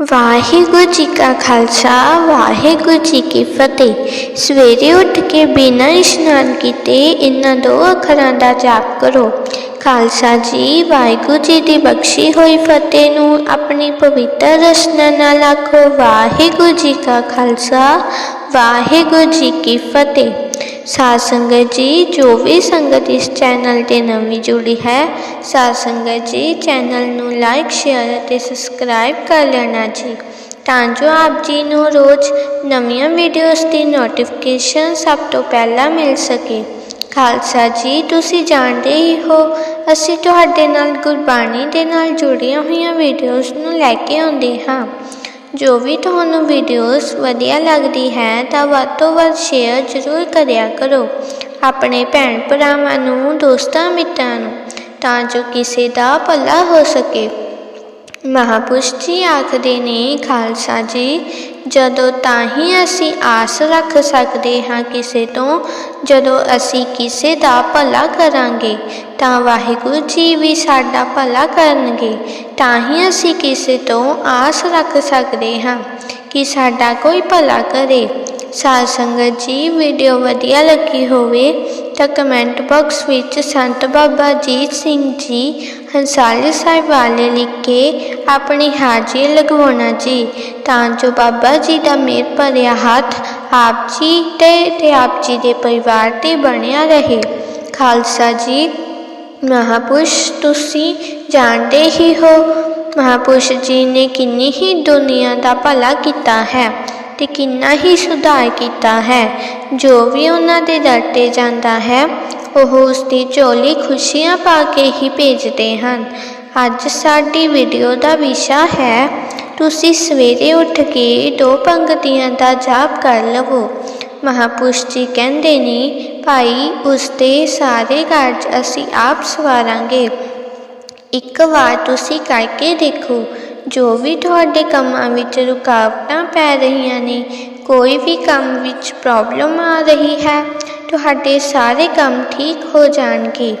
ਵਾਹਿਗੁਰੂ ਜੀ ਕਾ ਖਾਲਸਾ, ਵਾਹਿਗੁਰੂ ਜੀ ਕੀ ਫਤਿਹ। ਸਵੇਰੇ ਉੱਠ ਕੇ ਬਿਨਾਂ ਇਸ਼ਨਾਨ ਕੀਤੇ ਇਹਨਾਂ ਦੋ ਅੱਖਰਾਂ ਦਾ ਜਾਪ ਕਰੋ। ਖਾਲਸਾ ਜੀ, ਵਾਹਿਗੁਰੂ ਜੀ ਦੀ ਬਖਸ਼ੀ ਹੋਈ ਫਤਿਹ ਨੂੰ ਆਪਣੀ ਪਵਿੱਤਰ ਰਸਨਾ ਨਾਲ ਆਖੋ। ਵਾਹਿਗੁਰੂ ਜੀ ਕਾ ਖਾਲਸਾ, ਵਾਹਿਗੁਰੂ ਜੀ ਕੀ ਫਤਿਹ। ਸਾਧ ਸੰਗਤ ਜੀ, ਜੋ ਵੀ ਸੰਗਤ ਇਸ ਚੈਨਲ ਤੇ ਨਵੀਂ ਜੁੜੀ ਹੈ, ਸਾਧ ਸੰਗਤ ਜੀ, ਚੈਨਲ ਨੂੰ ਲਾਈਕ ਸ਼ੇਅਰ ਅਤੇ ਸਬਸਕ੍ਰਾਈਬ ਕਰ ਲੈਣਾ ਜੀ। ਤਾਂ ਜੋ ਆਪ ਜੀ ਨੂੰ ਰੋਜ਼ ਨਵੀਆਂ ਵੀਡੀਓਜ਼ ਦੀ ਨੋਟੀਫਿਕੇਸ਼ਨ ਸਭ ਤੋਂ ਪਹਿਲਾਂ ਮਿਲ ਸਕੇ। ਖਾਲਸਾ ਜੀ, ਤੁਸੀਂ ਜਾਣਦੇ ਹੀ ਹੋ, ਅਸੀਂ ਤੁਹਾਡੇ ਨਾਲ ਗੁਰਬਾਣੀ ਦੇ ਨਾਲ ਜੁੜੀਆਂ ਹੋਈਆਂ ਵੀਡੀਓਜ਼ ਨੂੰ ਲੈ ਕੇ ਆਉਂਦੇ ਹਾਂ। ਜੋ ਵੀ ਤੁਹਾਨੂੰ ਵੀਡੀਓਜ਼ ਵਧੀਆ ਲੱਗਦੀ ਹੈ ਤਾਂ ਵੱਧ ਤੋਂ ਵੱਧ ਸ਼ੇਅਰ ਜ਼ਰੂਰ ਕਰਿਆ ਕਰੋ। ਆਪਣੇ ਭੈਣ ਭਰਾਵਾਂ ਨੂੰ, ਦੋਸਤਾਂ ਮਿੱਤਰਾਂ ਨੂੰ, ਤਾਂ ਜੋ ਕਿਸੇ ਦਾ ਭਲਾ ਹੋ ਸਕੇ। ਮਹਾਪੁਰਸ਼ ਜੀ ਆਖਦੇ ਨੇ, ਖਾਲਸਾ ਜੀ ਜਦੋਂ ਤਾਂ ਹੀ ਅਸੀਂ ਆਸ ਰੱਖ ਸਕਦੇ ਹਾਂ ਕਿਸੇ ਤੋਂ, ਜਦੋਂ ਅਸੀਂ ਕਿਸੇ ਦਾ ਭਲਾ ਕਰਾਂਗੇ, ਤਾਂ ਵਾਹਿਗੁਰੂ ਜੀ ਵੀ ਸਾਡਾ ਭਲਾ ਕਰਨਗੇ। ਤਾਂ ਹੀ ਅਸੀਂ ਕਿਸੇ ਤੋਂ ਆਸ ਰੱਖ ਸਕਦੇ ਹਾਂ ਕਿ ਸਾਡਾ ਕੋਈ ਭਲਾ ਕਰੇ। ਸਾਧ ਸੰਗਤ ਜੀ ਵੀਡੀਓ ਵਧੀਆ ਲੱਗੀ ਹੋਵੇ ਤਾਂ ਕਮੈਂਟ ਬਾਕਸ ਵਿੱਚ ਸੰਤ ਬਾਬਾ ਜੀਤ ਸਿੰਘ ਜੀ ਹੰਸਾਲੀ ਸਾਹਿਬ ਵਾਲੇ ਲਿਖ ਕੇ ਆਪਣੀ ਹਾਜ਼ਰੀ ਲਗਵਾਉਣਾ ਜੀ ਤਾਂ ਜੋ ਬਾਬਾ ਜੀ ਦਾ ਮੇਰ ਭਰਿਆ ਹੱਥ ਆਪ ਜੀ ਤੇ ਤੇ ਆਪ ਜੀ ਦੇ ਪਰਿਵਾਰ ਤੇ ਬਣਿਆ ਰਹੇ। ਖਾਲਸਾ ਜੀ, ਮਹਾਪੁਰਸ਼ ਤੁਸੀਂ ਜਾਣਦੇ ਹੀ ਹੋ। ਮਹਾਪੁਰਸ਼ ਜੀ ਨੇ ਕਿੰਨੀ ਹੀ ਦੁਨੀਆ ਦਾ ਭਲਾ ਕੀਤਾ ਹੈ। ਤੇ ਕਿੰਨਾ ਹੀ ਸੁਧਾਰ ਕੀਤਾ ਹੈ, ਜੋ ਵੀ ਉਹਨਾਂ ਦੇ ਦਰ ਤੇ ਜਾਂਦਾ ਹੈ, ਉਹ ਉਸ ਦੀ ਝੋਲੀ ਖੁਸ਼ੀਆਂ ਪਾ ਕੇ ਹੀ ਭੇਜਦੇ ਹਨ। ਅੱਜ ਸਾਡੀ ਵੀਡੀਓ ਦਾ ਵਿਸ਼ਾ ਹੈ, ਤੁਸੀਂ ਸਵੇਰੇ ਉੱਠ ਕੇ ਦੋ ਪੰਕਤੀਆਂ ਦਾ ਜਾਪ ਕਰ ਲਵੋ। ਮਹਾਪੁਰਸ਼ ਜੀ ਕਹਿੰਦੇ ਨੇ, ਭਾਈ, ਉਸ ਦੇ ਸਾਰੇ ਕਾਰਜ ਅਸੀਂ ਆਪ ਸਵਾਰਾਂਗੇ। ਇੱਕ ਵਾਰ ਤੁਸੀਂ ਕਰਕੇ ਦੇਖੋ ਜੋ ਵੀ ਤੁਹਾਡੇ ਕੰਮਾਂ ਵਿੱਚ ਰੁਕਾਵਟਾਂ ਪੈ ਰਹੀਆਂ ਨੇ, ਕੋਈ ਵੀ ਕੰਮ ਵਿੱਚ ਪ੍ਰੋਬਲਮ ਆ ਰਹੀ ਹੈ, ਤੁਹਾਡੇ ਸਾਰੇ ਕੰਮ ਠੀਕ ਹੋ ਜਾਣਗੇ।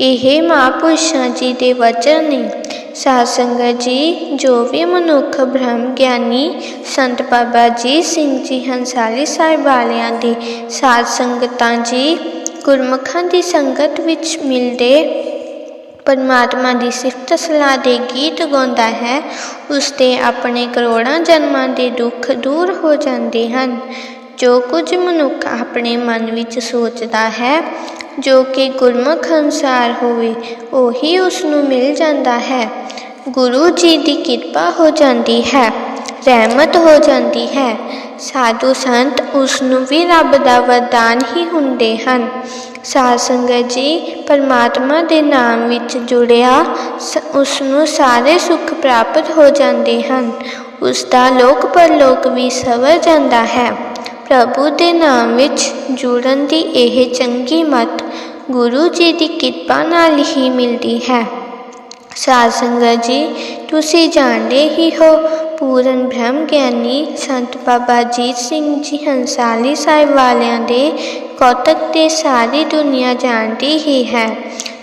ਇਹ ਮਹਾਂਪੁਰਸ਼ਾਂ ਜੀ ਦੇ ਵਚਨ ਨੇ। ਸਾਧ ਸੰਗਤ ਜੀ, ਜੋ ਵੀ ਮਨੁੱਖ ਬ੍ਰਹਮ ਗਿਆਨੀ ਸੰਤ ਬਾਬਾ ਜੀ ਸਿੰਘ ਜੀ ਹੰਸਾਲੀ ਸਾਹਿਬ ਵਾਲਿਆਂ ਦੀ ਸਾਧ ਸੰਗਤਾਂ ਜੀ ਗੁਰਮੁਖਾਂ ਦੀ ਸੰਗਤ ਵਿੱਚ ਮਿਲਦੇ ਪਰਮਾਤਮਾ ਦੀ ਸਿਫਤ ਸਲਾਹ ਦੇ ਗੀਤ ਗਾਉਂਦਾ ਹੈ, ਉਸ ਦੇ ਆਪਣੇ ਕਰੋੜਾਂ ਜਨਮਾਂ ਦੇ ਦੁੱਖ ਦੂਰ ਹੋ ਜਾਂਦੇ ਹਨ। ਜੋ ਕੁਝ ਮਨੁੱਖ ਆਪਣੇ ਮਨ ਵਿੱਚ ਸੋਚਦਾ ਹੈ, ਜੋ ਕਿ ਗੁਰਮੁਖ ਅਨੁਸਾਰ ਹੋਵੇ, ਉਹੀ ਉਸ ਨੂੰ ਮਿਲ ਜਾਂਦਾ ਹੈ। ਗੁਰੂ ਜੀ ਦੀ ਕਿਰਪਾ ਹੋ ਜਾਂਦੀ ਹੈ, ਰਹਿਮਤ ਹੋ ਜਾਂਦੀ ਹੈ। ਸਾਧੂ ਸੰਤ ਉਸ ਨੂੰ ਵੀ ਰੱਬ ਦਾ ਵਰਦਾਨ ਹੀ ਹੁੰਦੇ ਹਨ। ਸਾਧ ਸੰਗਤ ਜੀ, ਪਰਮਾਤਮਾ ਦੇ ਨਾਮ ਵਿੱਚ ਜੁੜਿਆ ਉਸ ਨੂੰ ਸਾਰੇ ਸੁੱਖ ਪ੍ਰਾਪਤ ਹੋ ਜਾਂਦੇ ਹਨ। ਉਸ ਦਾ ਲੋਕ ਪਰਲੋਕ ਵੀ ਸਵਰ ਜਾਂਦਾ ਹੈ। ਪ੍ਰਭੂ ਦੇ ਨਾਮ ਵਿੱਚ ਜੁੜਨ ਦੀ ਇਹ ਚੰਗੀ ਮਤ ਗੁਰੂ ਜੀ ਦੀ ਕਿਰਪਾ ਨਾਲ ਹੀ ਮਿਲਦੀ ਹੈ। ਸਾਧ ਸੰਗਤ ਜੀ, ਤੁਸੀਂ ਜਾਣਦੇ ਹੀ ਹੋ, ਪੂਰਨ ਬ੍ਰਹਮ ਗਿਆਨੀ ਸੰਤ ਬਾਬਾ ਜੀਤ ਸਿੰਘ ਜੀ ਹੰਸਾਲੀ ਸਾਹਿਬ ਵਾਲਿਆਂ ਦੇ ਕੌਤਕ ਤੇ ਸਾਰੀ ਦੁਨੀਆ ਜਾਣਦੀ ਹੀ ਹੈ।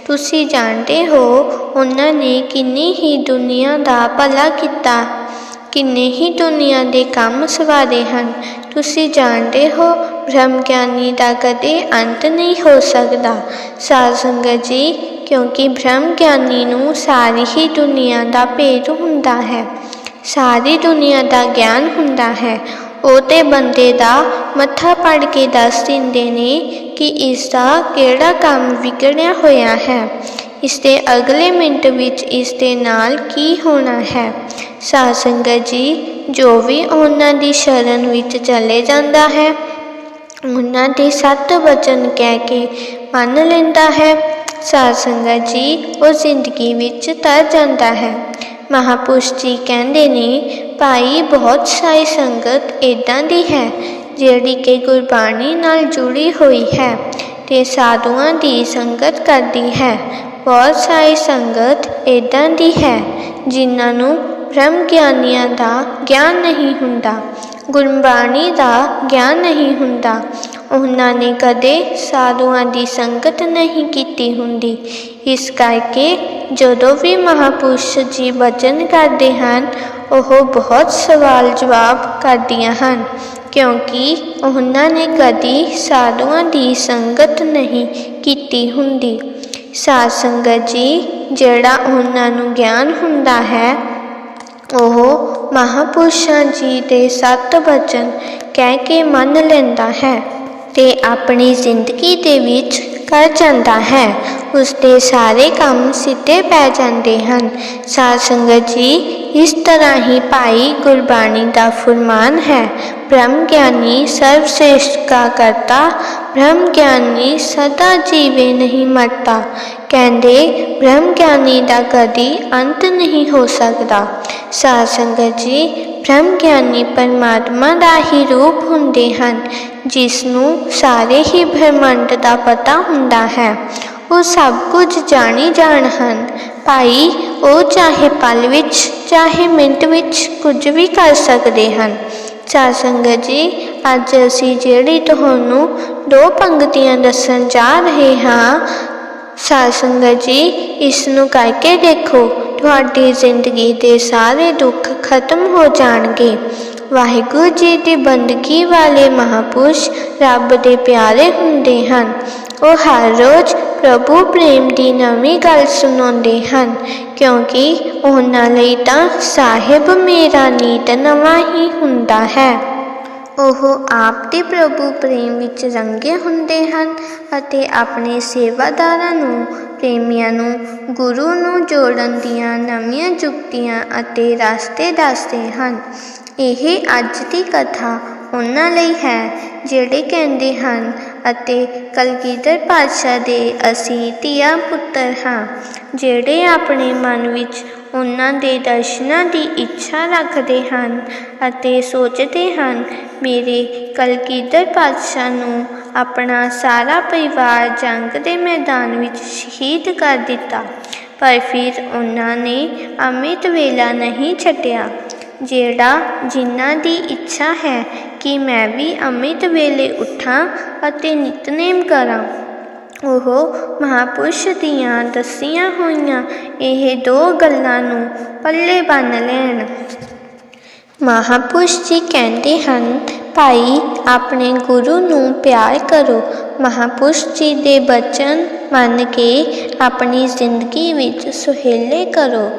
ਤੁਸੀਂ ਜਾਣਦੇ ਹੋ ਉਹਨਾਂ ਨੇ ਕਿੰਨੀ ਹੀ ਦੁਨੀਆ ਦਾ ਭਲਾ ਕੀਤਾ, ਕਿੰਨੇ ਹੀ ਦੁਨੀਆ ਦੇ ਕੰਮ ਸਵਾਰੇ ਹਨ। ਤੁਸੀਂ ਜਾਣਦੇ ਹੋ ਬ੍ਰਹਮ ਗਿਆਨੀ ਦਾ ਕਦੇ ਅੰਤ ਨਹੀਂ ਹੋ ਸਕਦਾ। ਸਾਧ ਸੰਗਤ ਜੀ, ਕਿਉਂਕਿ ਬ੍ਰਹਮ ਗਿਆਨੀ ਨੂੰ ਸਾਰੀ ਹੀ ਦੁਨੀਆ ਦਾ ਭੇਦ ਹੁੰਦਾ ਹੈ। ਸਾਰੀ ਦੁਨੀਆ ਦਾ ਗਿਆਨ ਹੁੰਦਾ ਹੈ। ਉਹ ਤੇ ਬੰਦੇ ਦਾ ਮੱਥਾ ਪੜ ਕੇ ਦੱਸ ਦਿੰਦੇ ਨੇ ਕਿ ਇਸ ਦਾ ਕਿਹੜਾ ਕੰਮ ਵਿਗੜਿਆ ਹੋਇਆ ਹੈ। ਇਸ ਦੇ ਅਗਲੇ ਮਿੰਟ ਵਿੱਚ ਇਸ ਦੇ ਨਾਲ ਕੀ ਹੋਣਾ ਹੈ? ਸਾਧ ਸੰਗਤ ਜੀ, ਜੋ ਵੀ ਉਹਨਾਂ ਦੀ ਸ਼ਰਨ ਵਿੱਚ ਚਲੇ ਜਾਂਦਾ ਹੈ, ਉਹਨਾਂ ਦੇ ਸੱਤ ਵਚਨ ਕਹਿ ਕੇ ਮੰਨ ਲੈਂਦਾ ਹੈ। ਸਾਧ ਸੰਗਤ ਜੀ, ਉਹ ਜ਼ਿੰਦਗੀ ਵਿੱਚ ਤਰ ਜਾਂਦਾ ਹੈ। ਮਹਾਪੁਰਸ਼ ਜੀ ਕਹਿੰਦੇ ਨੇ, ਭਾਈ, ਬਹੁਤ ਸਾਰੀ ਸੰਗਤ ਇਦਾਂ ਦੀ ਹੈ, ਜਿਹੜੀ ਕਿ ਗੁਰਬਾਣੀ ਨਾਲ ਜੁੜੀ ਹੋਈ ਹੈ ਤੇ ਸਾਧੂਆਂ ਦੀ ਸੰਗਤ ਕਰਦੀ ਹੈ। ਬਹੁਤ ਸਾਰੀ ਸੰਗਤ ਇਦਾਂ ਦੀ ਹੈ, ਜਿਨ੍ਹਾਂ ਨੂੰ ਬ੍ਰਹਮ ਗਿਆਨੀਆਂ ਦਾ ਗਿਆਨ ਨਹੀਂ ਹੁੰਦਾ, ਗੁਰਬਾਣੀ ਦਾ ਗਿਆਨ ਨਹੀਂ ਹੁੰਦਾ। ਉਹਨਾਂ ਨੇ ਕਦੇ ਸਾਧੂਆਂ ਦੀ ਸੰਗਤ ਨਹੀਂ ਕੀਤੀ ਹੁੰਦੀ। ਇਸ ਕਰਕੇ ਜਦੋਂ ਵੀ ਮਹਾਪੁਰਸ਼ ਜੀ ਵਚਨ ਕਰਦੇ ਹਨ, ਉਹ ਬਹੁਤ ਸਵਾਲ ਜਵਾਬ ਕਰਦੀਆਂ ਹਨ, ਕਿਉਂਕਿ ਉਹਨਾਂ ਨੇ ਕਦੀ ਸਾਧੂਆਂ ਦੀ ਸੰਗਤ ਨਹੀਂ ਕੀਤੀ ਹੁੰਦੀ। ਸਾਧ ਸੰਗਤ ਜੀ, ਜਿਹੜਾ ਉਹਨਾਂ ਨੂੰ ਗਿਆਨ ਹੁੰਦਾ ਹੈ, ਉਹ ਮਹਾਪੁਰਸ਼ਾਂ ਜੀ ਦੇ ਸੱਤ ਵਚਨ ਕਹਿ ਕੇ ਮੰਨ ਲੈਂਦਾ ਹੈ। ਤੇ ਆਪਣੀ ਜ਼ਿੰਦਗੀ ਦੇ ਵਿੱਚ ਕਰ ਜਾਂਦਾ ਹੈ। ਉਸ ਦੇ ਸਾਰੇ ਕੰਮ ਸਿੱਧੇ ਪੈ ਜਾਂਦੇ ਹਨ। ਸਾਧ ਸੰਗਤ ਜੀ, ਇਸ ਤਰ੍ਹਾਂ ਹੀ ਭਾਈ ਗੁਰਬਾਣੀ ਦਾ ਫਰਮਾਨ ਹੈ, ਬ੍ਰਹਮ ਗਿਆਨੀ ਸਰਵ ਸ੍ਰੇਸ਼ਟ ਕਾ ਕਰਤਾ, ਬ੍ਰਹਮ ਗਿਆਨੀ ਸਦਾ ਜੀਵੇ ਨਹੀਂ ਮਰਤਾ। ਕਹਿੰਦੇ, ਬ੍ਰਹਮ ਗਿਆਨੀ ਦਾ ਕਦੀ ਅੰਤ ਨਹੀਂ ਹੋ ਸਕਦਾ। ਸਾਧ ਸੰਗਤ ਜੀ ਬ੍ਰਹਮ ਗਿਆਨੀ ਪਰਮਾਤਮਾ ਦਾ ਹੀ ਰੂਪ ਹੁੰਦੇ ਹਨ, ਜਿਸ ਨੂੰ ਸਾਰੇ ਹੀ ਬ੍ਰਹਮੰਡ ਦਾ ਪਤਾ ਹੁੰਦਾ ਹੈ। ਉਹ ਸਭ ਕੁਝ ਜਾਣੀ ਜਾਣ ਹਨ। ਭਾਈ, ਉਹ ਚਾਹੇ ਪਲ ਵਿੱਚ, ਚਾਹੇ ਮਿੰਟ ਵਿੱਚ ਕੁਝ ਵੀ ਕਰ ਸਕਦੇ ਹਨ। ਸਾਧ ਸੰਗਤ ਜੀ, ਅੱਜ ਅਸੀਂ ਜਿਹੜੀ ਤੁਹਾਨੂੰ ਦੋ ਪੰਕਤੀਆਂ ਦੱਸਣ ਜਾ ਰਹੇ ਹਾਂ ਸਾਧ ਸੰਗਤ ਜੀ, ਇਸ ਨੂੰ ਕਰਕੇ ਦੇਖੋ। ਤੁਹਾਡੀ ਜ਼ਿੰਦਗੀ ਦੇ ਸਾਰੇ ਦੁੱਖ ਖਤਮ ਹੋ ਜਾਣਗੇ। ਵਾਹਿਗੁਰੂ ਜੀ ਦੀ ਬੰਦਗੀ ਵਾਲੇ ਮਹਾਪੁਰਸ਼ ਰੱਬ ਦੇ ਪਿਆਰੇ ਹੁੰਦੇ ਹਨ। ਉਹ ਹਰ ਰੋਜ਼ ਪ੍ਰਭੂ ਪ੍ਰੇਮ ਦੀ ਨਵੀਂ ਗੱਲ ਸੁਣਾਉਂਦੇ ਹਨ, ਕਿਉਂਕਿ ਉਹਨਾਂ ਲਈ ਤਾਂ ਸਾਹਿਬ ਮੇਰਾ ਨੀਤ ਨਵਾਂ ਹੀ ਹੁੰਦਾ ਹੈ। ਉਹ ਆਪ ਦੇ ਪ੍ਰਭੂ ਪ੍ਰੇਮ ਵਿੱਚ ਰੰਗੇ ਹੁੰਦੇ ਹਨ ਅਤੇ ਆਪਣੇ ਸੇਵਾਦਾਰਾਂ ਨੂੰ, ਪ੍ਰੇਮੀਆਂ ਨੂੰ, ਗੁਰੂ ਨੂੰ ਜੋੜਨ ਦੀਆਂ ਨਵੀਆਂ ਜੁਗਤੀਆਂ ਅਤੇ ਰਸਤੇ ਦੱਸਦੇ ਹਨ। ਇਹ ਅੱਜ ਦੀ ਕਥਾ ਉਹਨਾਂ ਲਈ ਹੈ ਜਿਹੜੇ ਕਹਿੰਦੇ ਹਨ, ਅਤੇ ਕਲਗੀਧਰ ਪਾਤਸ਼ਾਹ ਦੇ ਅਸੀਂ ਧੀਆ ਪੁੱਤਰ ਹਾਂ, ਜਿਹੜੇ ਆਪਣੇ ਮਨ ਵਿੱਚ ਉਹਨਾਂ ਦੇ ਦਰਸ਼ਨਾਂ ਦੀ ਇੱਛਾ ਰੱਖਦੇ ਹਨ ਅਤੇ ਸੋਚਦੇ ਹਨ, ਮੇਰੇ ਕਲਗੀਧਰ ਪਾਤਸ਼ਾਹ ਨੂੰ ਆਪਣਾ ਸਾਰਾ ਪਰਿਵਾਰ ਜੰਗ ਦੇ ਮੈਦਾਨ ਵਿੱਚ ਸ਼ਹੀਦ ਕਰ ਦਿੱਤਾ। ਪਰ ਫਿਰ ਉਹਨਾਂ ਨੇ ਅਮਿਤ ਵੇਲਾ ਨਹੀਂ ਛੱਡਿਆ। ਜਿਹੜਾ ਜਿਨ੍ਹਾਂ ਦੀ ਇੱਛਾ ਹੈ ਕਿ ਮੈਂ ਵੀ ਅਮਿਤ ਵੇਲੇ ਉੱਠਾਂ ਅਤੇ ਨਿਤਨੇਮ ਕਰਾਂ। ਉਹ ਮਹਾਪੁਰਸ਼ ਦੀਆਂ ਦੱਸੀਆਂ ਹੋਈਆਂ ਇਹ ਦੋ ਗੱਲਾਂ ਨੂੰ ਪੱਲੇ ਬੰਨ ਲੈਣ। ਮਹਾਪੁਰਸ਼ ਜੀ ਕਹਿੰਦੇ ਹਨ, ਭਾਈ, ਆਪਣੇ ਗੁਰੂ ਨੂੰ ਪਿਆਰ ਕਰੋ। ਮਹਾਪੁਰਸ਼ ਜੀ ਦੇ ਬਚਨ ਮੰਨ ਕੇ ਆਪਣੀ ਜ਼ਿੰਦਗੀ ਵਿੱਚ ਸੁਹੇਲੇ ਕਰੋ,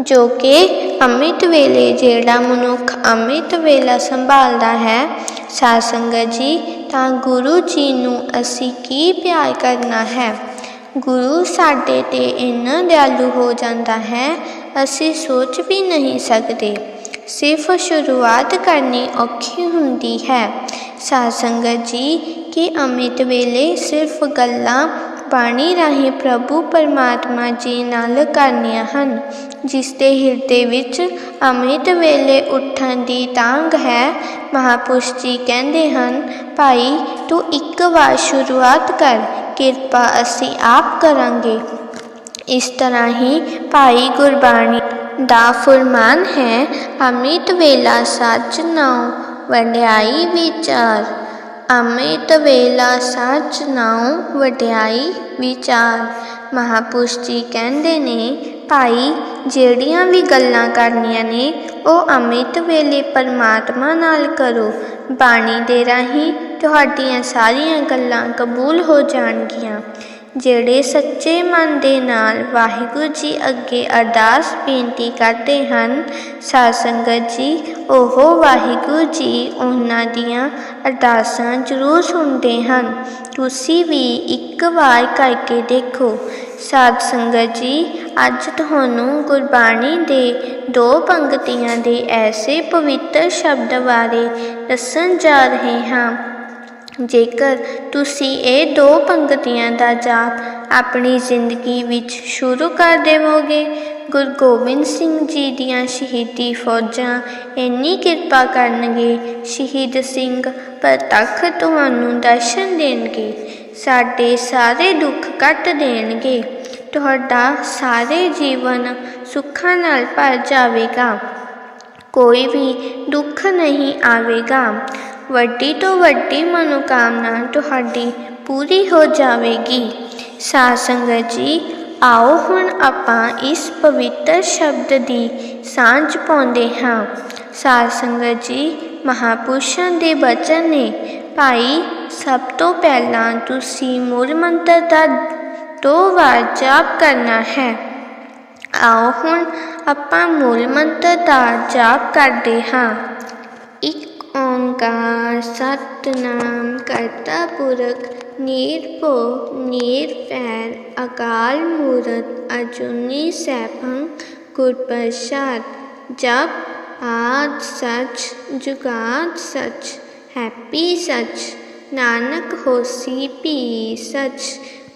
ਜੋ ਕਿ ਅੰਮ੍ਰਿਤ ਵੇਲੇ ਜਿਹੜਾ ਮਨੁੱਖ ਅੰਮ੍ਰਿਤ ਵੇਲਾ ਸੰਭਾਲਦਾ ਹੈ, ਸਾਧ ਸੰਗਤ ਜੀ ਤਾਂ ਗੁਰੂ ਜੀ ਨੂੰ ਅਸੀਂ ਕੀ ਪਿਆਰ ਕਰਨਾ ਹੈ? ਗੁਰੂ ਸਾਡੇ ਤੇ ਇੰਨਾ ਦਿਆਲੂ ਹੋ ਜਾਂਦਾ ਹੈ, ਅਸੀਂ ਸੋਚ ਵੀ ਨਹੀਂ ਸਕਦੇ। ਸਿਰਫ ਸ਼ੁਰੂਆਤ ਕਰਨੀ ਔਖੀ ਹੁੰਦੀ ਹੈ। ਸਾਧ ਸੰਗਤ ਜੀ, ਕਿ ਅਮਿਤ ਵੇਲੇ ਸਿਰਫ ਗੱਲਾਂ ਬਾਣੀ ਰਾਹੀਂ ਪ੍ਰਭੂ ਪਰਮਾਤਮਾ ਜੀ ਨਾਲ ਕਰਨੀਆਂ ਹਨ, ਜਿਸ ਦੇ ਹਿਰਦੇ ਵਿੱਚ ਅੰਮ੍ਰਿਤ ਵੇਲੇ ਉੱਠਣ ਦੀ ਤਾਂਗ ਹੈ। ਮਹਾਪੁਰਸ਼ ਜੀ ਕਹਿੰਦੇ ਹਨ, ਭਾਈ, ਤੂੰ ਇੱਕ ਵਾਰ ਸ਼ੁਰੂਆਤ ਕਰ, ਕਿਰਪਾ ਅਸੀਂ ਆਪ ਕਰਾਂਗੇ। ਇਸ ਤਰ੍ਹਾਂ ਹੀ ਭਾਈ ਗੁਰਬਾਣੀ ਦਾ ਫਰਮਾਨ ਹੈ ਅਮਿਤ ਵੇਲਾ ਸੱਚ ਨਾਉ, ਵਡਿਆਈ ਵਿਚਾਰ। ਅੰਮ੍ਰਿਤ ਵੇਲਾ ਸੱਚ ਨਾਉ ਵਡਿਆਈ ਵਿਚਾਰ। ਮਹਾਪੁਰਸ਼ ਜੀ ਕਹਿੰਦੇ ਨੇ, ਭਾਈ, ਜਿਹੜੀਆਂ ਵੀ ਗੱਲਾਂ ਕਰਨੀਆਂ ਨੇ, ਉਹ ਅੰਮ੍ਰਿਤ ਵੇਲੇ ਪਰਮਾਤਮਾ ਨਾਲ ਕਰੋ। ਬਾਣੀ ਦੇ ਰਾਹੀਂ ਤੁਹਾਡੀਆਂ ਸਾਰੀਆਂ ਗੱਲਾਂ ਕਬੂਲ ਹੋ ਜਾਣਗੀਆਂ। ਜਿਹੜੇ ਸੱਚੇ ਮਨ ਦੇ ਨਾਲ ਵਾਹਿਗੁਰੂ ਜੀ ਅੱਗੇ ਅਰਦਾਸ ਬੇਨਤੀ ਕਰਦੇ ਹਨ, ਸਾਧ ਸੰਗਤ ਜੀ, ਉਹ ਵਾਹਿਗੁਰੂ ਜੀ ਉਹਨਾਂ ਦੀਆਂ ਅਰਦਾਸਾਂ ਜ਼ਰੂਰ ਸੁਣਦੇ ਹਨ। ਤੁਸੀਂ ਵੀ ਇੱਕ ਵਾਰ ਕਰਕੇ ਦੇਖੋ। ਸਾਧ ਸੰਗਤ ਜੀ, ਅੱਜ ਤੁਹਾਨੂੰ ਗੁਰਬਾਣੀ ਦੇ ਦੋ ਪੰਕਤੀਆਂ ਦੇ ਐਸੇ ਪਵਿੱਤਰ ਸ਼ਬਦ ਬਾਰੇ ਦੱਸਣ ਜਾ ਰਹੇ ਹਾਂ। ਜੇਕਰ ਤੁਸੀਂ ਇਹ ਦੋ ਪੰਕਤੀਆਂ ਦਾ ਜਾਪ ਆਪਣੀ ਜ਼ਿੰਦਗੀ ਵਿੱਚ ਸ਼ੁਰੂ ਕਰ ਦੇਵੋਗੇ, ਗੁਰੂ ਗੋਬਿੰਦ ਸਿੰਘ ਜੀ ਦੀਆਂ ਸ਼ਹੀਦੀ ਫੌਜਾਂ ਇੰਨੀ ਕਿਰਪਾ ਕਰਨਗੇ, ਸ਼ਹੀਦ ਸਿੰਘ ਪ੍ਰਤੱਖ ਤੁਹਾਨੂੰ ਦਰਸ਼ਨ ਦੇਣਗੇ, ਸਾਡੇ ਸਾਰੇ ਦੁੱਖ ਕੱਟ ਦੇਣਗੇ, ਤੁਹਾਡਾ ਸਾਰੇ ਜੀਵਨ ਸੁੱਖਾਂ ਨਾਲ ਭਰ ਜਾਵੇਗਾ, ਕੋਈ ਵੀ ਦੁੱਖ ਨਹੀਂ ਆਵੇਗਾ। ਵੱਡੀ ਤੋਂ ਵੱਡੀ ਮਨੋਕਾਮਨਾ ਤੁਹਾਡੀ ਪੂਰੀ ਹੋ ਜਾਵੇਗੀ। ਸਾਧ ਸੰਗਤ ਜੀ, ਆਓ ਹੁਣ ਆਪਾਂ ਇਸ ਪਵਿੱਤਰ ਸ਼ਬਦ ਦੀ ਸਾਂਝ ਪਾਉਂਦੇ ਹਾਂ। ਸਾਧ ਸੰਗਤ ਜੀ, ਮਹਾਪੁਰਸ਼ਾਂ ਦੇ ਬਚਨ ਨੇ, ਭਾਈ, ਸਭ ਤੋਂ ਪਹਿਲਾਂ ਤੁਸੀਂ ਮੂਲ ਮੰਤਰ ਦਾ ਦੋ ਵਾਰ ਜਾਪ ਕਰਨਾ ਹੈ। ਆਓ ਹੁਣ ਆਪਾਂ ਮੂਲ ਮੰਤਰ ਦਾ ਜਾਪ ਕਰਦੇ ਹਾਂ। ਇੱਕ ਓੰਕਾਰ ਸਤਨਾਮ ਕਰਤਾ ਪੁਰਖ ਨਿਰਭਉ ਨਿਰਵੈਰ ਅਕਾਲ ਮੂਰਤ ਅਜੂਨੀ ਸੈਭੰ ਗੁਰ ਪ੍ਰਸਾਦ ਜਪ ਆਦ ਸੱਚ ਜੁਗਾਦ ਸੱਚ ਹੈਪੀ ਸੱਚ ਨਾਨਕ ਹੋਸੀ ਭੀ ਸੱਚ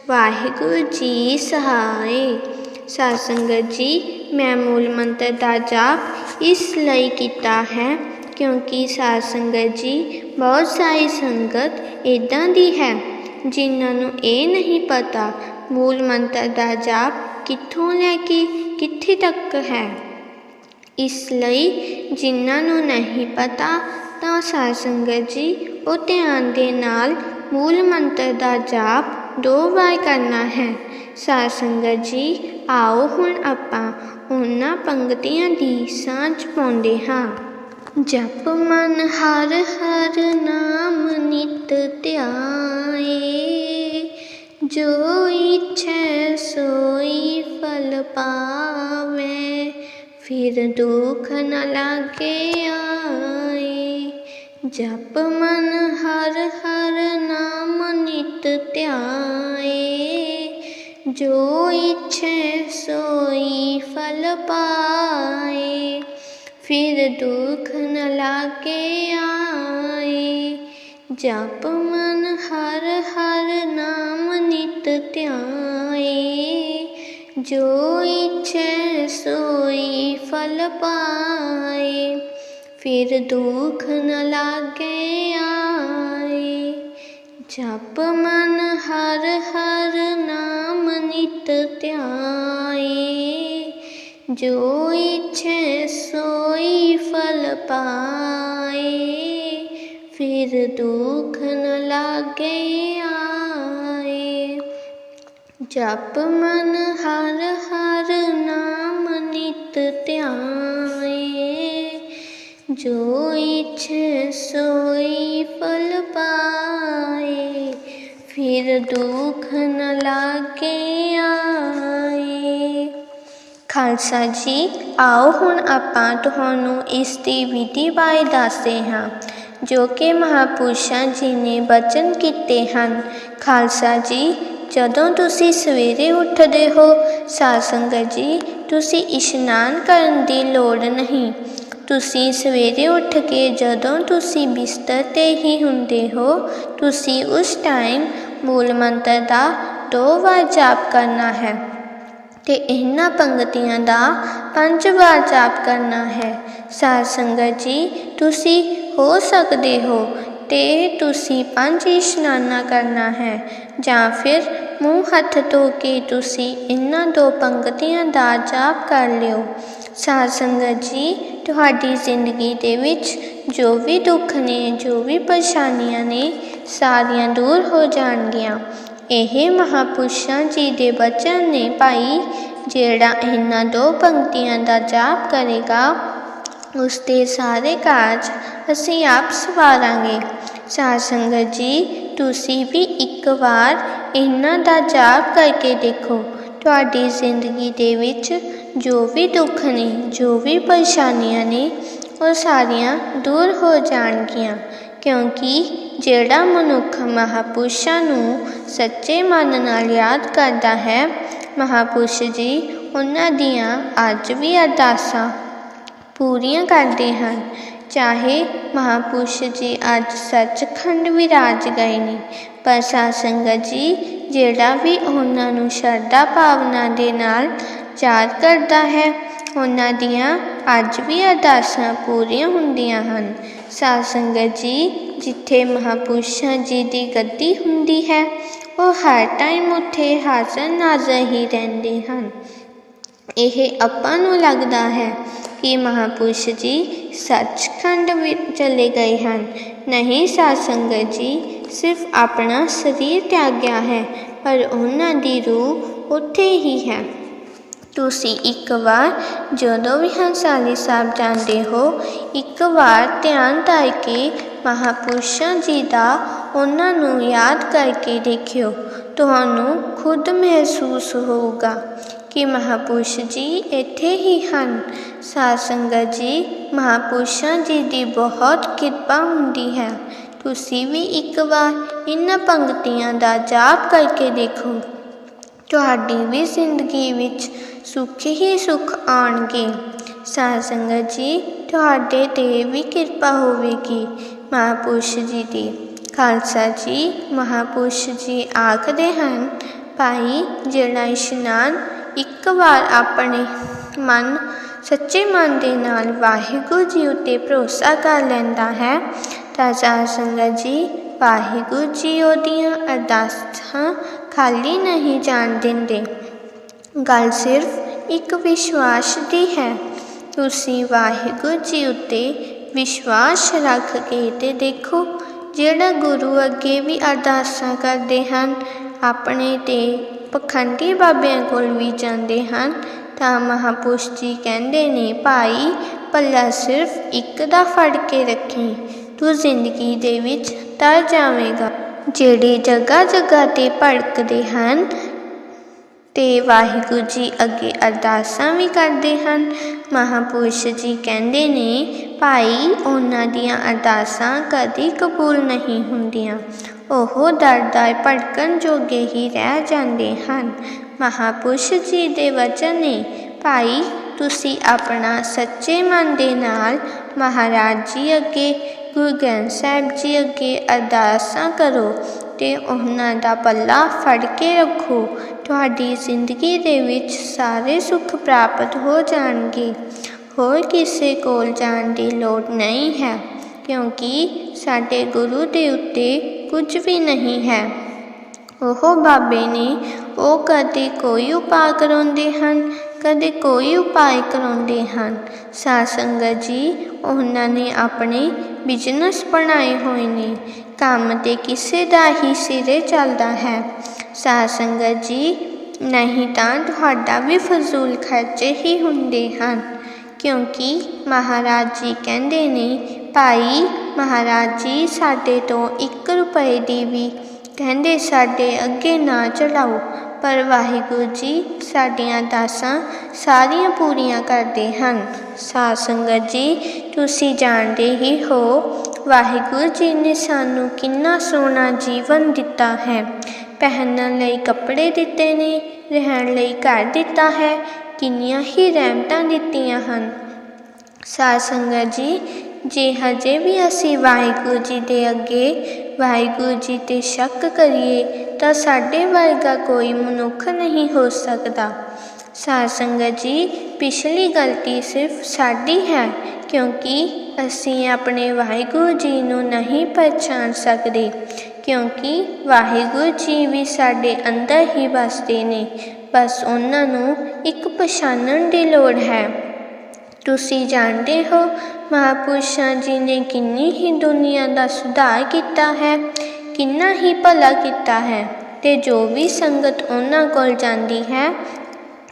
ਵਾਹਿਗੁਰੂ ਜੀ ਸਹਾਏ ਸਾਧ ਸੰਗਤ ਜੀ ਮੈਂ ਮੂਲ ਮੰਤਰ ਦਾ ਜਾਪ ਇਸ ਲਈ ਕੀਤਾ ਹੈ ਕਿਉਂਕਿ ਸਾਧ ਸੰਗਤ ਜੀ, ਬਹੁਤ ਸਾਰੀ ਸੰਗਤ ਇਦਾਂ ਦੀ ਹੈ, ਜਿਨ੍ਹਾਂ ਨੂੰ ਇਹ ਨਹੀਂ ਪਤਾ ਮੂਲ ਮੰਤਰ ਦਾ ਜਾਪ ਕਿੱਥੋਂ ਲੈ ਕੇ ਕਿੱਥੇ ਤੱਕ ਹੈ। ਇਸ ਲਈ ਜਿਨ੍ਹਾਂ ਨੂੰ ਨਹੀਂ ਪਤਾ, ਤਾਂ ਸਾਧ ਸੰਗਤ ਜੀ, ਉਹ ਧਿਆਨ ਦੇ ਨਾਲ ਮੂਲ ਮੰਤਰ ਦਾ ਜਾਪ ਦੋ ਵਾਰ ਕਰਨਾ ਹੈ। ਸਾਧ ਸੰਗਤ ਜੀ, ਆਓ ਹੁਣ ਆਪਾਂ ਉਹਨਾਂ ਪੰਕਤੀਆਂ ਦੀ ਸਾਂਝ ਪਾਉਂਦੇ ਹਾਂ। ਜਪ ਮਨ ਹਰ ਹਰ ਨਾਮ ਨਿਤ ਧਿਆਏ। ਜੋ ਇਛੈ ਸੋਈ ਫਲ ਪਾਵੇ, ਫਿਰ ਦੁਖ ਨ ਲਾਗੇ ਆਏ। ਜਪ ਮਨ ਹਰ ਹਰ ਨਾਮ ਨਿਤ ਧਿਆਏ, ਜੋ ਇਛੈ ਸੋਈ ਫਲ ਪਾਏ। ਫਿਰ ਦੁੱਖ ਨ ਲਾਗੇ ਆਏ। ਜਪ ਮਨ ਹਰ ਹਰ ਨਾਮ ਨਿਤ ਧਿਆਏ। ਜੋ ਇਛੈ ਸੋਈ ਫਲ ਪਾਏ। ਫਿਰ ਦੁੱਖ ਨ ਲਾਗੇ ਆਏ। ਜਪ ਮਨ ਹਰ ਹਰ ਨਾਮ ਨਿਤ ਧਿਆਏ। ਜੋ ਇਛੈ ਪਾਏ, ਫਿਰ ਦੁੱਖ ਨ ਲਾਗੇ ਆਏ। ਜਪ ਮਨ ਹਰ ਹਰ ਨਾਮ ਨਿਤ ਧਿਆਏ। ਜੋ ਇਛੈ ਸੋਈ ਫਲ ਪਾਏ, ਫਿਰ ਦੁੱਖ ਨ ਲਾਗੇ ਆਏ। ਖਾਲਸਾ ਜੀ, ਆਓ ਹੁਣ ਆਪਾਂ ਤੁਹਾਨੂੰ ਇਸ ਦੀ ਵਿਧੀ ਬਾਰੇ ਦੱਸਦੇ ਹਾਂ, ਜੋ ਕਿ ਮਹਾਪੁਰਸ਼ਾਂ ਜੀ ਨੇ ਬਚਨ ਕੀਤੇ ਹਨ। ਖਾਲਸਾ ਜੀ, ਜਦੋਂ ਤੁਸੀਂ ਸਵੇਰੇ ਉੱਠਦੇ ਹੋ ਸਾਧ ਜੀ, ਤੁਸੀਂ ਇਸ਼ਨਾਨ ਕਰਨ ਦੀ ਲੋੜ ਨਹੀਂ। ਤੁਸੀਂ ਸਵੇਰੇ ਉੱਠ ਕੇ ਜਦੋਂ ਤੁਸੀਂ ਬਿਸਤਰ ਤੇ ਹੀ ਹੁੰਦੇ ਹੋ, ਤੁਸੀਂ ਉਸ ਟਾਈਮ ਮੂਲ ਮੰਤਰ ਦਾ ਦੋ ਵਾਰ ਜਾਪ ਕਰਨਾ ਹੈ। ਤੇ ਇਹਨਾਂ ਪੰਗਤੀਆਂ ਦਾ ਪੰਜ ਵਾਰ ਜਾਪ ਕਰਨਾ ਹੈ। ਸਾਧ ਸੰਗਤ ਜੀ, ਤੁਸੀਂ ਹੋ ਸਕਦੇ ਹੋ ਤੇ ਤੁਸੀਂ ਪੰਜ ਇਸ਼ਨਾਨਾ ਕਰਨਾ ਹੈ। ਜਾਂ ਫਿਰ ਮੂੰਹ ਹੱਥ ਧੋ ਕੇ ਤੁਸੀਂ ਇਹਨਾਂ ਦੋ ਪੰਕਤੀਆਂ ਦਾ ਜਾਪ ਕਰ ਲਿਓ। ਸਾਧ ਸੰਗਤ ਜੀ, ਤੁਹਾਡੀ ਜ਼ਿੰਦਗੀ ਦੇ ਵਿੱਚ ਜੋ ਵੀ ਦੁੱਖ ਨੇ, ਜੋ ਵੀ ਪਰੇਸ਼ਾਨੀਆਂ ਨੇ, ਸਾਰੀਆਂ ਦੂਰ ਹੋ ਜਾਣਗੀਆਂ। ਇਹ ਮਹਾਪੁਰਸ਼ਾਂ ਜੀ ਦੇ ਬਚਨ ਨੇ ਭਾਈ, ਜਿਹੜਾ ਇਹਨਾਂ ਦੋ ਪੰਕਤੀਆਂ ਦਾ ਜਾਪ ਕਰੇਗਾ ਉਸ ਦੇ ਸਾਰੇ ਕਾਜ ਅਸੀਂ ਆਪ ਸਵਾਰਾਂਗੇ। ਸਾਧ ਸੰਗਤ ਜੀ, ਤੁਸੀਂ ਵੀ ਇੱਕ ਵਾਰ ਇਹਨਾਂ ਦਾ ਜਾਪ ਕਰਕੇ ਦੇਖੋ। ਤੁਹਾਡੀ ਜ਼ਿੰਦਗੀ ਦੇ ਵਿੱਚ ਜੋ ਵੀ ਦੁੱਖ ਨੇ, ਜੋ ਵੀ ਪਰੇਸ਼ਾਨੀਆਂ ਨੇ, ਉਹ ਸਾਰੀਆਂ ਦੂਰ ਹੋ ਜਾਣਗੀਆਂ। ਕਿਉਂਕਿ ਜਿਹੜਾ ਮਨੁੱਖ ਮਹਾਪੁਰਸ਼ਾਂ ਨੂੰ ਸੱਚੇ ਮਨ ਨਾਲ ਯਾਦ ਕਰਦਾ ਹੈ, ਮਹਾਪੁਰਸ਼ ਜੀ ਉਹਨਾਂ ਦੀਆਂ ਅੱਜ ਵੀ ਅਰਦਾਸਾਂ ਪੂਰੀਆਂ ਕਰਦੇ ਹਨ। ਚਾਹੇ ਮਹਾਪੁਰਸ਼ ਜੀ ਅੱਜ ਸੱਚਖੰਡ ਵਿਰਾਜ ਗਏ ਨੇ, ਪਰ ਸਾਧ ਸੰਗਤ ਜੀ ਜਿਹੜਾ ਵੀ ਉਹਨਾਂ ਨੂੰ ਸ਼ਰਧਾ ਭਾਵਨਾ ਦੇ ਨਾਲ ਯਾਦ ਕਰਦਾ ਹੈ, ਉਹਨਾਂ ਦੀਆਂ ਅੱਜ ਵੀ ਅਰਦਾਸਾਂ ਪੂਰੀਆਂ ਹੁੰਦੀਆਂ ਹਨ। ਸਾਧ ਸੰਗਤ ਜੀ, ਜਿੱਥੇ ਮਹਾਪੁਰਸ਼ਾਂ ਜੀ ਦੀ ਗੱਦੀ ਹੁੰਦੀ ਹੈ, ਉਹ ਹਰ ਟਾਈਮ ਉੱਥੇ ਹਾਜ਼ਰ ਨਾਜ਼ਰ ਹੀ ਰਹਿੰਦੇ ਹਨ। ਇਹ ਆਪਾਂ ਨੂੰ ਲੱਗਦਾ ਹੈ ਕਿ ਮਹਾਪੁਰਸ਼ ਜੀ ਸੱਚਖੰਡ ਵਿੱਚ ਚਲੇ ਗਏ ਹਨ। ਨਹੀਂ ਸਾਧ ਸੰਗਤ ਜੀ, ਸਿਰਫ ਆਪਣਾ ਸਰੀਰ ਤਿਆਗਿਆ ਹੈ, ਪਰ ਉਹਨਾਂ ਦੀ ਰੂਹ ਉੱਥੇ ਹੀ ਹੈ। ਤੁਸੀਂ ਇੱਕ ਵਾਰ ਜਦੋਂ ਵੀ ਹੰਸਾਲੀ ਸਾਹਿਬ ਜਾਂਦੇ ਹੋ, ਇੱਕ ਵਾਰ ਧਿਆਨ ਕਰਕੇ ਮਹਾਪੁਰਸ਼ਾਂ ਜੀ ਦਾ ਉਹਨਾਂ ਨੂੰ ਯਾਦ ਕਰਕੇ ਦੇਖਿਓ। ਤੁਹਾਨੂੰ ਖੁਦ ਮਹਿਸੂਸ ਹੋਊਗਾ ਕਿ ਮਹਾਪੁਰਸ਼ ਜੀ ਇੱਥੇ ਹੀ ਹਨ। ਸਾਧ ਸੰਗਤ ਜੀ, ਮਹਾਪੁਰਸ਼ਾਂ ਜੀ ਦੀ ਬਹੁਤ ਕਿਰਪਾ ਹੁੰਦੀ ਹੈ। ਤੁਸੀਂ ਵੀ ਇੱਕ ਵਾਰ ਇਹਨਾਂ ਪੰਕਤੀਆਂ ਦਾ ਜਾਪ ਕਰਕੇ ਦੇਖੋ। ਤੁਹਾਡੀ ਵੀ ਜ਼ਿੰਦਗੀ ਵਿੱਚ ਸੁੱਖ ਹੀ ਸੁੱਖ ਆਉਣਗੇ। ਸਾਧ ਸੰਗਤ ਜੀ, ਤੁਹਾਡੇ ਤੇ ਵੀ ਕਿਰਪਾ ਹੋਵੇਗੀ। ਮਹਾਪੁਰਸ਼ ਜੀ ਦੀ, ਖਾਲਸਾ ਜੀ, ਮਹਾਪੁਰਸ਼ ਜੀ ਆਖਦੇ ਹਨ, ਭਾਈ, ਜਿਹੜਾ ਇਸ਼ਨਾਨ ਇੱਕ ਵਾਰ ਆਪਣੇ ਮਨ, ਸੱਚੇ ਮਨ ਦੇ ਨਾਲ ਵਾਹਿਗੁਰੂ ਜੀ ਉੱਤੇ ਭਰੋਸਾ ਕਰ ਲੈਂਦਾ ਹੈ, ਤਾਂ ਸਾਧ ਸੰਗਤ ਜੀ, ਵਾਹਿਗੁਰੂ ਜੀ ਉਹਦੀਆਂ ਅਰਦਾਸਾਂ ਖਾਲੀ ਨਹੀਂ ਜਾਣ ਦਿੰਦੇ। ਗੱਲ ਸਿਰਫ ਇੱਕ ਵਿਸ਼ਵਾਸ ਦੀ ਹੈ। ਤੁਸੀਂ ਵਾਹਿਗੁਰੂ ਜੀ ਉੱਤੇ ਵਿਸ਼ਵਾਸ ਰੱਖ ਕੇ ਤੇ ਦੇਖੋ, ਜਿਹੜਾ ਗੁਰੂ ਅੱਗੇ ਵੀ ਅਰਦਾਸਾਂ ਕਰਦੇ ਹਨ, ਆਪਣੇ ਤੇ ਪਖੰਡੀ ਬਾਬਿਆਂ ਕੋਲ ਵੀ ਜਾਂਦੇ ਹਨ, ਤਾਂ ਮਹਾਪੁਰਸ਼ ਜੀ ਕਹਿੰਦੇ ਨੇ, ਭਾਈ ਪੱਲਾ ਸਿਰਫ ਇੱਕ ਦਾ ਫੜ ਕੇ ਰੱਖੀ, ਤੂੰ ਜ਼ਿੰਦਗੀ ਦੇ ਵਿੱਚ ਤਰ ਜਾਵੇਂਗਾ। ਜਿਹੜੇ ਜਗ੍ਹਾ ਜਗ੍ਹਾ ਤੇ ਭੜਕਦੇ ਹਨ ਤੇ ਵਾਹਿਗੁਰੂ ਜੀ ਅੱਗੇ ਅਰਦਾਸਾਂ ਵੀ ਕਰਦੇ ਹਨ। ਮਹਾਪੁਰਸ਼ ਜੀ ਕਹਿੰਦੇ ਨੇ, ਭਾਈ, ਉਹਨਾਂ ਦੀਆਂ ਅਰਦਾਸਾਂ ਕਦੀ ਕਬੂਲ ਨਹੀਂ ਹੁੰਦੀਆਂ। ਉਹ ਦਰ ਦਰ ਭੜਕਣ ਜੋਗੇ ਹੀ ਰਹਿ ਜਾਂਦੇ ਹਨ। ਮਹਾਪੁਰਸ਼ ਜੀ ਦੇ ਵਚਨ ਨੇ, ਭਾਈ, ਤੁਸੀਂ ਆਪਣਾ ਸੱਚੇ ਮਨ ਦੇ ਨਾਲ ਮਹਾਰਾਜ ਜੀ ਅੱਗੇ ਗੁਰੂ ਗ੍ਰੰਥ ਸਾਹਿਬ ਜੀ ਅੱਗੇ ਅਰਦਾਸਾਂ ਕਰੋ ਤੇ ਉਹਨਾਂ ਦਾ ਪੱਲਾ ਫੜ ਕੇ ਰੱਖੋ। ਤੁਹਾਡੀ ਜ਼ਿੰਦਗੀ ਦੇ ਵਿੱਚ ਸਾਰੇ ਸੁੱਖ ਪ੍ਰਾਪਤ ਹੋ ਜਾਣਗੇ। ਹੋਰ ਕਿਸੇ ਕੋਲ ਜਾਣ ਦੀ ਲੋੜ ਨਹੀਂ ਹੈ, ਕਿਉਂਕਿ ਸਾਡੇ ਗੁਰੂ ਦੇ ਉੱਤੇ ਕੁਝ ਵੀ ਨਹੀਂ ਹੈ। ਉਹ ਬਾਬੇ ਨੇ ਉਹ ਕਦੇ ਕੋਈ ਉਪਾਅ ਕਰਾਉਂਦੇ ਹਨ ਕਦੇ ਕੋਈ ਉਪਾਅ ਕਰਾਉਂਦੇ ਹਨ। ਸਾਧ ਸੰਗਤ ਜੀ, ਉਹਨਾਂ ਨੇ ਆਪਣੇ ਬਿਜ਼ਨਸ ਬਣਾਏ ਹੋਏ ਨੇ। ਕੰਮ ਤੇ ਕਿਸੇ ਦਾ ਹੀ ਸਿਰੇ ਚੱਲਦਾ ਹੈ। ਸਾਧ ਸੰਗਤ ਜੀ, ਨਹੀਂ ਤਾਂ ਤੁਹਾਡਾ ਵੀ ਫਜ਼ੂਲ ਖਰਚੇ ਹੀ ਹੁੰਦੇ ਹਨ। ਕਿਉਂਕਿ ਮਹਾਰਾਜ ਜੀ ਕਹਿੰਦੇ ਨੇ, ਭਾਈ, ਮਹਾਰਾਜ ਜੀ ਸਾਡੇ ਤੋਂ 1 ਰੁਪਏ ਦੀ ਵੀ ਕਹਿੰਦੇ ਸਾਡੇ ਅੱਗੇ ਨਾ ਚਲਾਓ। ਪਰ ਵਾਹਿਗੁਰੂ ਜੀ ਸਾਡੀਆਂ ਦਾਸਾਂ ਸਾਰੀਆਂ ਪੂਰੀਆਂ ਕਰਦੇ ਹਨ। ਸਾਧ ਸੰਗਤ ਜੀ, ਤੁਸੀਂ ਜਾਣਦੇ ਹੀ ਹੋ ਵਾਹਿਗੁਰੂ ਜੀ ਨੇ ਸਾਨੂੰ ਕਿੰਨਾ ਸੋਹਣਾ ਜੀਵਨ ਦਿੱਤਾ ਹੈ। ਪਹਿਨਣ ਲਈ ਕੱਪੜੇ ਦਿੱਤੇ ਨੇ, ਰਹਿਣ ਲਈ ਘਰ ਦਿੱਤਾ ਹੈ, ਕਿੰਨੀਆਂ ਹੀ ਰਹਿਮਤਾਂ ਦਿੱਤੀਆਂ ਹਨ। ਸਾਧ ਸੰਗਤ ਜੀ, ਜੇ ਹਜੇ ਵੀ ਅਸੀਂ ਵਾਹਿਗੁਰੂ ਜੀ ਦੇ ਅੱਗੇ ਵਾਹਿਗੁਰੂ ਜੀ ਤੇ ਸ਼ੱਕ ਕਰੀਏ ਤਾਂ ਸਾਡੇ ਵਰਗਾ ਕੋਈ ਮਨੁੱਖ ਨਹੀਂ ਹੋ ਸਕਦਾ। ਸਾਧ ਸੰਗਤ ਜੀ, ਪਿਛਲੀ ਗਲਤੀ ਸਿਰਫ ਸਾਡੀ ਹੈ, ਕਿਉਂਕਿ ਅਸੀਂ ਆਪਣੇ ਵਾਹਿਗੁਰੂ ਜੀ ਨੂੰ ਨਹੀਂ ਪਛਾਣ ਸਕਦੇ, ਕਿਉਂਕਿ ਵਾਹਿਗੁਰੂ ਜੀ ਵੀ ਸਾਡੇ ਅੰਦਰ ਹੀ ਵਸਦੇ ਨੇ। ਬਸ ਉਹਨਾਂ ਨੂੰ ਇੱਕ ਪਛਾਣਨ ਦੀ ਲੋੜ ਹੈ। ਤੁਸੀਂ ਜਾਣਦੇ ਹੋ ਮਹਾਪੁਰਸ਼ਾਂ ਜੀ ਨੇ ਕਿੰਨੀ ਹੀ ਦੁਨੀਆ ਦਾ ਸੁਧਾਰ ਕੀਤਾ ਹੈ, ਕਿੰਨਾ ਹੀ ਭਲਾ ਕੀਤਾ ਹੈ ਤੇ ਜੋ ਵੀ ਸੰਗਤ ਉਹਨਾਂ ਕੋਲ ਜਾਂਦੀ ਹੈ,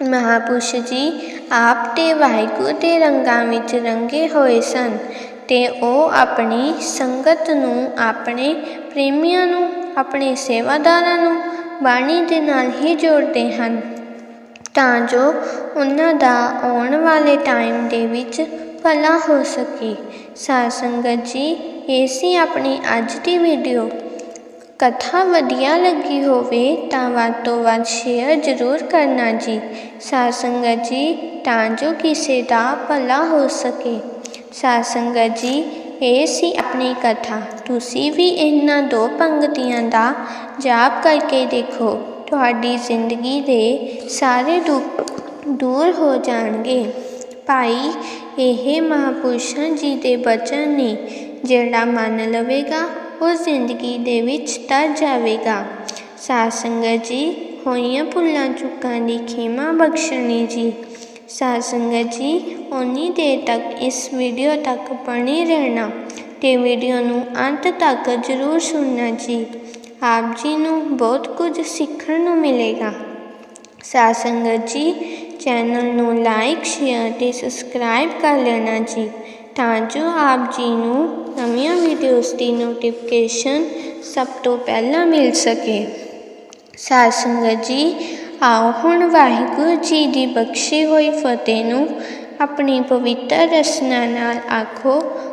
ਮਹਾਪੁਰਸ਼ ਜੀ ਆਪ ਤੇ ਵਾਹਿਗੁਰੂ ਦੇ ਰੰਗਾਂ ਵਿੱਚ ਰੰਗੇ ਹੋਏ ਸਨ ਤੇ ਉਹ ਆਪਣੀ ਸੰਗਤ ਨੂੰ, ਆਪਣੇ ਪ੍ਰੇਮੀਆਂ ਨੂੰ, ਆਪਣੇ ਸੇਵਾਦਾਰਾਂ ਨੂੰ ਬਾਣੀ ਦੇ ਨਾਲ ਹੀ ਜੋੜਦੇ ਹਨ। ਤਾਂ ਜੋ ਉਹਨਾਂ ਦਾ ਆਉਣ ਵਾਲੇ ਟਾਈਮ ਦੇ ਵਿੱਚ ਭਲਾ ਹੋ ਸਕੇ। ਸਾਧ ਸੰਗਤ ਜੀ, ਇਹ ਸੀ ਆਪਣੀ ਅੱਜ ਦੀ ਵੀਡੀਓ ਕਥਾ ਵਧੀਆ ਲੱਗੀ ਹੋਵੇ ਤਾਂ ਵੱਧ ਤੋਂ ਵੱਧ ਸ਼ੇਅਰ ਜ਼ਰੂਰ ਕਰਨਾ ਜੀ। ਸਾਧ ਸੰਗਤ ਜੀ, ਤਾਂ ਜੋ ਕਿਸੇ ਦਾ ਭਲਾ ਹੋ ਸਕੇ। ਸਾਧ ਸੰਗਤ ਜੀ, ਇਹ ਸੀ ਆਪਣੀ ਕਥਾ। ਤੁਸੀਂ ਵੀ ਇਹਨਾਂ ਦੋ ਪੰਕਤੀਆਂ ਦਾ ਜਾਪ ਕਰਕੇ ਦੇਖੋ। ਤੁਹਾਡੀ ਜ਼ਿੰਦਗੀ ਦੇ ਸਾਰੇ ਦੁੱਖ ਦੂਰ ਹੋ ਜਾਣਗੇ। ਭਾਈ, ਇਹ ਮਹਾਪੁਰਸ਼ਾਂ ਜੀ ਦੇ ਬਚਨ ਨੇ। ਜਿਹੜਾ ਮੰਨ ਲਵੇਗਾ, ਉਹ ਜ਼ਿੰਦਗੀ ਦੇ ਵਿੱਚ ਤਰ ਜਾਵੇਗਾ। ਸਾਧ ਸੰਗਤ ਜੀ, ਹੋਈਆਂ ਭੁੱਲਾਂ ਚੁੱਕਾਂ ਦੀ ਖੇਮਾ ਬਖਸ਼ਣੀ ਜੀ। ਸਾਧ ਸੰਗਤ ਜੀ ਉਨੀ ਦੇਰ ਤੱਕ ਇਸ ਵੀਡੀਓ ਤੱਕ ਬਣੇ ਰਹਿਣਾ ਤੇ ਵੀਡੀਓ ਨੂੰ ਅੰਤ ਤੱਕ ਜ਼ਰੂਰ ਸੁਣਨਾ ਜੀ। ਆਪ ਜੀ ਨੂੰ ਬਹੁਤ ਕੁਝ ਸਿੱਖਣ ਨੂੰ ਮਿਲੇਗਾ। ਸਾਧ ਸੰਗਤ ਜੀ, ਚੈਨਲ ਨੂੰ ਲਾਈਕ ਸ਼ੇਅਰ ਤੇ ਸਬਸਕ੍ਰਾਈਬ ਕਰ ਲੈਣਾ ਜੀ, ਤਾਂ ਜੋ ਆਪ ਜੀ ਨੂੰ ਨਵੀਆਂ ਵੀਡੀਓਜ਼ ਦੀ ਨੋਟੀਫਿਕੇਸ਼ਨ ਸਭ ਤੋਂ ਪਹਿਲਾਂ ਮਿਲ ਸਕੇ। ਸਾਧ ਸੰਗਤ ਜੀ, ਆਓ ਹੁਣ ਵਾਹਿਗੁਰੂ ਜੀ ਦੀ ਬਖਸ਼ੀ ਹੋਈ ਫਤਿਹ ਨੂੰ ਆਪਣੀ ਪਵਿੱਤਰ ਰਸਨਾ ਨਾਲ ਆਖੋ